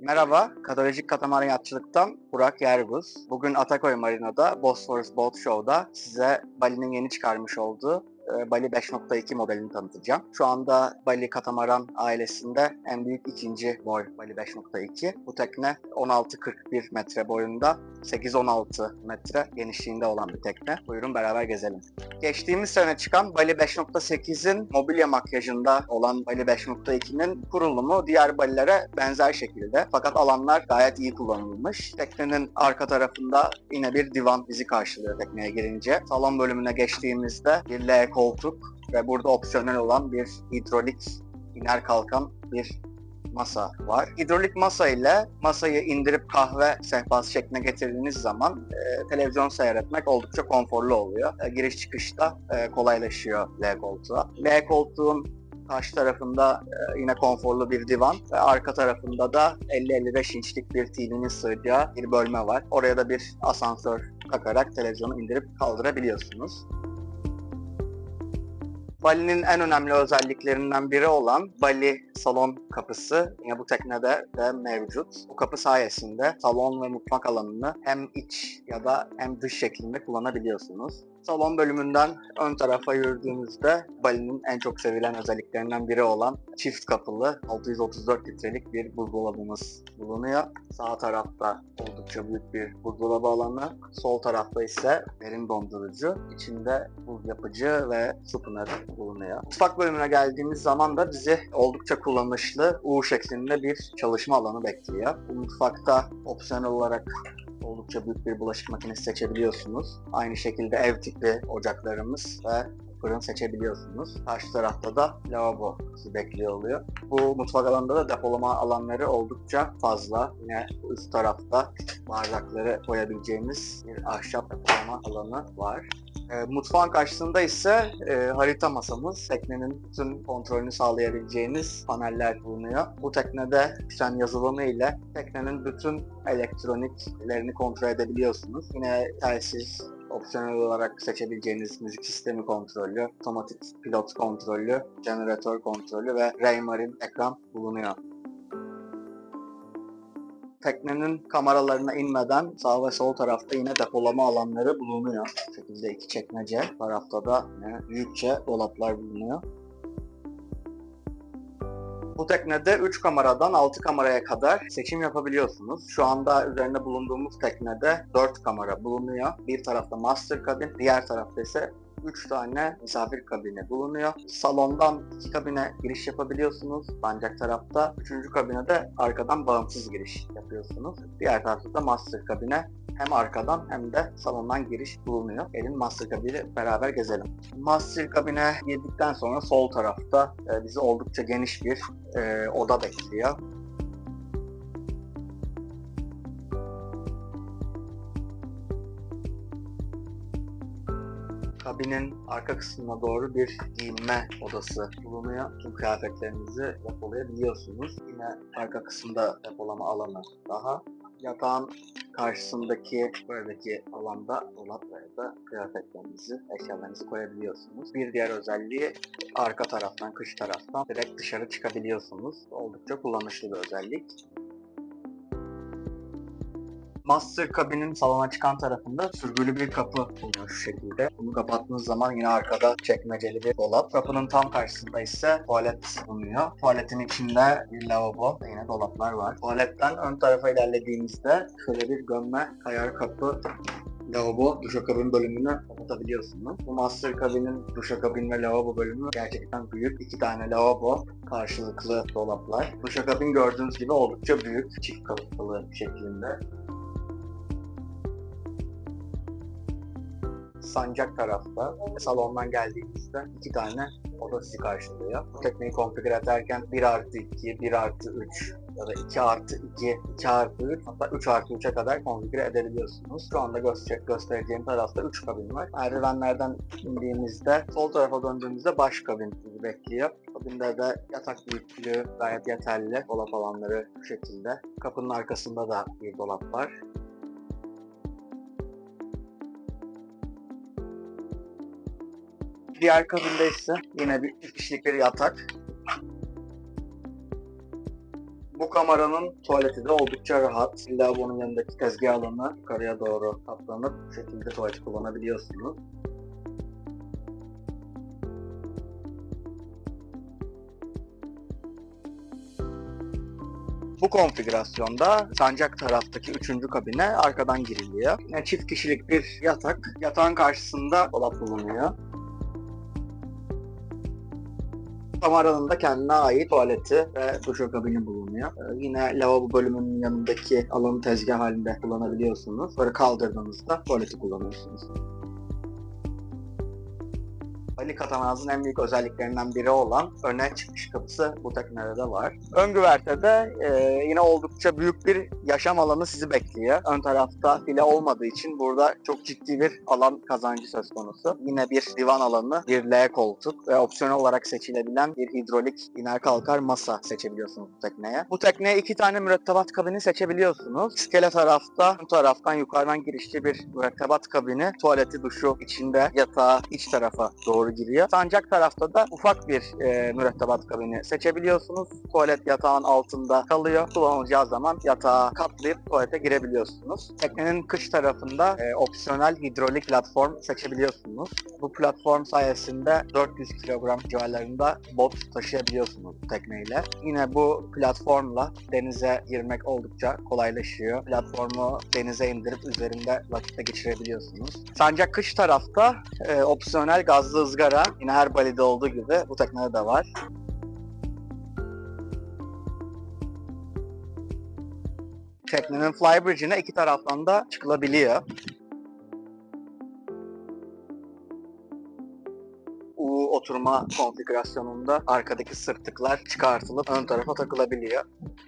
Merhaba, Katolojik Katamaran Yatçılık'tan Burak Yerbuz. Bugün Atakoy Marina'da Bosphorus Boat Show'da size Bali'nin yeni çıkarmış olduğu Bali 5.2 modelini tanıtacağım. Şu anda Bali Katamaran ailesinde en büyük ikinci boy Bali 5.2. Bu tekne 16-41 metre boyunda, 8-16 metre genişliğinde olan bir tekne. Buyurun beraber gezelim. Geçtiğimiz sene çıkan Bali 5.8'in mobilya makyajında olan Bali 5.2'nin kurulumu diğer Bali'lere benzer şekilde. Fakat alanlar gayet iyi kullanılmış. Teknenin arka tarafında yine bir divan bizi karşılıyor tekneye girince. Salon bölümüne geçtiğimizde bir L koltuk ve burada opsiyonel olan bir hidrolik iner kalkan bir masa var. Hidrolik masa ile masayı indirip kahve sehpası şekline getirdiğiniz zaman e, televizyon seyretmek oldukça konforlu oluyor. E, giriş çıkışta e, kolaylaşıyor L koltuğa. L koltuğun karşı tarafında e, yine konforlu bir divan ve arka tarafında da 50-55 inçlik bir TV'nin sığacağı bir bölme var. Oraya da bir asansör takarak televizyonu indirip kaldırabiliyorsunuz. Bali'nin en önemli özelliklerinden biri olan Bali salon kapısı yine bu teknede de mevcut. Bu kapı sayesinde salon ve mutfak alanını hem iç ya da hem dış şeklinde kullanabiliyorsunuz. Salon bölümünden ön tarafa yürüdüğünüzde Bali'nin en çok sevilen özelliklerinden biri olan çift kapılı 634 litrelik bir buzdolabımız bulunuyor. Sağ tarafta oldukça büyük bir buzdolabı alanı. Sol tarafta ise derin dondurucu. İçinde buz yapıcı ve su pınarı bulunuyor. Mutfak bölümüne geldiğimiz zaman da bizi oldukça kullanışlı U şeklinde bir çalışma alanı bekliyor. Bu mutfakta opsiyonel olarak oldukça büyük bir bulaşık makinesi seçebiliyorsunuz. Aynı şekilde ev tipi ocaklarımız ve fırın seçebiliyorsunuz. Karşı tarafta da lavabo sizi bekliyor oluyor. Bu mutfak alanında da depolama alanları oldukça fazla. Yine üst tarafta bardakları koyabileceğimiz bir ahşap depolama alanı var. E, mutfağın karşısında ise e, harita masamız. Teknenin bütün kontrolünü sağlayabileceğiniz paneller bulunuyor. Bu teknede sen yazılımı ile teknenin bütün elektroniklerini kontrol edebiliyorsunuz. Yine telsiz, opsiyonel olarak seçebileceğiniz müzik sistemi kontrolü, otomatik pilot kontrolü, jeneratör kontrolü ve Raymarine ekran bulunuyor. Teknenin kameralarına inmeden sağ ve sol tarafta yine depolama alanları bulunuyor. Bu şekilde iki çekmece. Tarafta da yine büyükçe dolaplar bulunuyor. Bu teknede 3 kameradan 6 kameraya kadar seçim yapabiliyorsunuz. Şu anda üzerinde bulunduğumuz teknede 4 kamera bulunuyor. Bir tarafta master kabin, diğer tarafta ise 3 tane misafir kabini bulunuyor. Salondan iki kabine giriş yapabiliyorsunuz. Ancak tarafta 3. kabine de arkadan bağımsız giriş yapıyorsunuz. Diğer tarafta da master kabine hem arkadan hem de salondan giriş bulunuyor. Gelin master kabini beraber gezelim. Master kabine girdikten sonra sol tarafta e, bizi oldukça geniş bir e, oda bekliyor. Kabinin arka kısmına doğru bir giyinme odası bulunuyor. Tüm kıyafetlerinizi depolayabiliyorsunuz. Yine arka kısımda depolama alanı daha. Yatağın karşısındaki buradaki alanda dolap ya da kıyafetlerinizi, eşyalarınızı koyabiliyorsunuz. Bir diğer özelliği arka taraftan, kış taraftan direkt dışarı çıkabiliyorsunuz. Oldukça kullanışlı bir özellik. Master kabinin salona çıkan tarafında sürgülü bir kapı bulunuyor şu şekilde. Bunu kapattığınız zaman yine arkada çekmeceli bir dolap. Kapının tam karşısında ise tuvalet bulunuyor. Tuvaletin içinde bir lavabo ve yine dolaplar var. Tuvaletten ön tarafa ilerlediğimizde şöyle bir gömme kayar kapı lavabo duşakabin bölümünü kapatabiliyorsunuz. Bu master kabinin duşakabin ve lavabo bölümü gerçekten büyük. İki tane lavabo, karşılıklı dolaplar. Duşakabin gördüğünüz gibi oldukça büyük, çift kapılı şeklinde. Sancak tarafta salondan geldiğimizde iki tane oda sizi karşılıyor. Bu tekneyi konfigür ederken 1 artı 2, 1 artı 3 ya da 2 artı 2, 2 artı 3 hatta 3 artı 3'e kadar konfigür edebiliyorsunuz. Şu anda gösterecek, göstereceğim tarafta 3 kabin var. Merdivenlerden indiğimizde sol tarafa döndüğümüzde baş kabin bizi bekliyor. Kabinde de yatak büyüklüğü gayet yeterli. Dolap alanları bu şekilde. Kapının arkasında da bir dolap var. Diğer kabinde ise yine bir iki kişilik bir yatak. Bu kameranın tuvaleti de oldukça rahat. Lavabonun yanındaki tezgah alanı yukarıya doğru katlanıp bu şekilde tuvaleti kullanabiliyorsunuz. Bu konfigürasyonda sancak taraftaki üçüncü kabine arkadan giriliyor. Yine çift kişilik bir yatak. Yatağın karşısında dolap bulunuyor. Kameranın da kendine ait tuvaleti ve duşakabini bulunuyor. Ee, yine lavabo bölümünün yanındaki alanı tezgah halinde kullanabiliyorsunuz. Böyle kaldırdığınızda tuvaleti kullanıyorsunuz. Ali Katanaz'ın en büyük özelliklerinden biri olan öne çıkış kapısı bu teknede de var. Ön güvertede e, yine oldukça büyük bir yaşam alanı sizi bekliyor. Ön tarafta file olmadığı için burada çok ciddi bir alan kazancı söz konusu. Yine bir divan alanı, bir L koltuk ve opsiyonel olarak seçilebilen bir hidrolik iner kalkar masa seçebiliyorsunuz bu tekneye. Bu tekneye iki tane mürettebat kabini seçebiliyorsunuz. İskele tarafta, ön taraftan yukarıdan girişli bir mürettebat kabini, tuvaleti, duşu içinde yatağa iç tarafa doğru giriyor. Sancak tarafta da ufak bir e, mürettebat kabini seçebiliyorsunuz. Tuvalet yatağın altında kalıyor. Kullanılacağı zaman yatağa katlayıp tuvalete girebiliyorsunuz. Teknenin kış tarafında e, opsiyonel hidrolik platform seçebiliyorsunuz. Bu platform sayesinde 400 kilogram civarlarında bot taşıyabiliyorsunuz tekneyle. Yine bu platformla denize girmek oldukça kolaylaşıyor. Platformu denize indirip üzerinde vakitte geçirebiliyorsunuz. Sancak kış tarafta e, opsiyonel gazlı ızgara yine her balide olduğu gibi bu teknede de var. Teknenin flybridge'ine iki taraftan da çıkılabiliyor. U oturma konfigürasyonunda arkadaki sırtlıklar çıkartılıp ön tarafa takılabiliyor.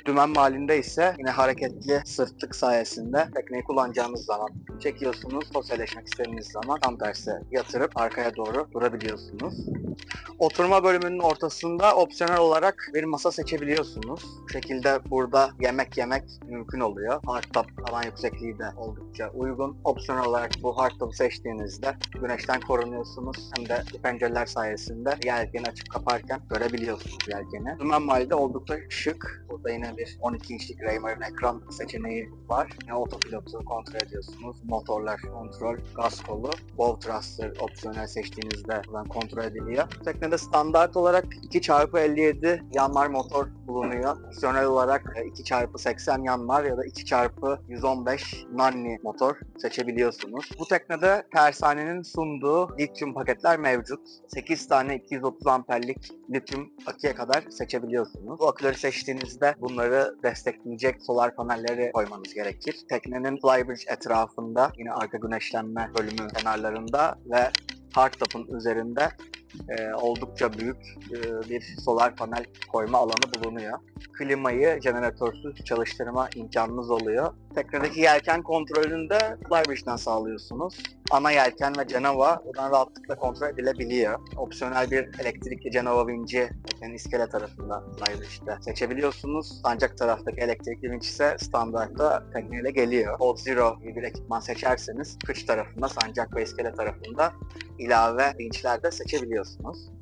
Dümen halinde ise yine hareketli sırtlık sayesinde tekneyi kullanacağınız zaman çekiyorsunuz, sosyalleşmek istediğiniz zaman tam tersi yatırıp arkaya doğru durabiliyorsunuz. Oturma bölümünün ortasında opsiyonel olarak bir masa seçebiliyorsunuz. Bu şekilde burada yemek yemek mümkün oluyor. Hardtop alan yüksekliği de oldukça uygun. Opsiyonel olarak bu hardtop'u seçtiğinizde güneşten korunuyorsunuz. Hem de pencereler sayesinde yelkeni açıp kaparken görebiliyorsunuz yelkeni. Dümen malide oldukça şık. Burada yine bir 12 inçlik Raymer'ın ekran seçeneği var. Yine otopilotu kontrol ediyorsunuz. Motorlar kontrol, gaz kolu, bow thruster opsiyonel seçtiğinizde buradan kontrol ediliyor. Teknede standart olarak 2x57 yanmar motor bulunuyor. Opsiyonel olarak 2x80 yanmar ya da 2x115 nanni motor seçebiliyorsunuz. Bu teknede tersanenin sunduğu lityum paketler mevcut. 8 tane 230 amperlik lityum aküye kadar seçebiliyorsunuz. Bu aküleri seçtiğinizde bunları destekleyecek solar panelleri koymanız gerekir. Teknenin flybridge etrafında yine arka güneşlenme bölümü kenarlarında ve hardtop'un üzerinde e, oldukça büyük e, bir solar panel koyma alanı bulunuyor. Klimayı jeneratörsüz çalıştırma imkanınız oluyor. Teknedeki yelken kontrolünü de Flybridge'den sağlıyorsunuz. Ana yelken ve Genova buradan rahatlıkla kontrol edilebiliyor. Opsiyonel bir elektrikli Genova vinci teknenin iskele tarafında Flybridge'de seçebiliyorsunuz. Ancak taraftaki elektrikli vinç ise standartta tekneyle geliyor. Old Zero gibi bir ekipman seçerseniz kış tarafında, sancak ve iskele tarafında ilave vinçler de seçebiliyorsunuz.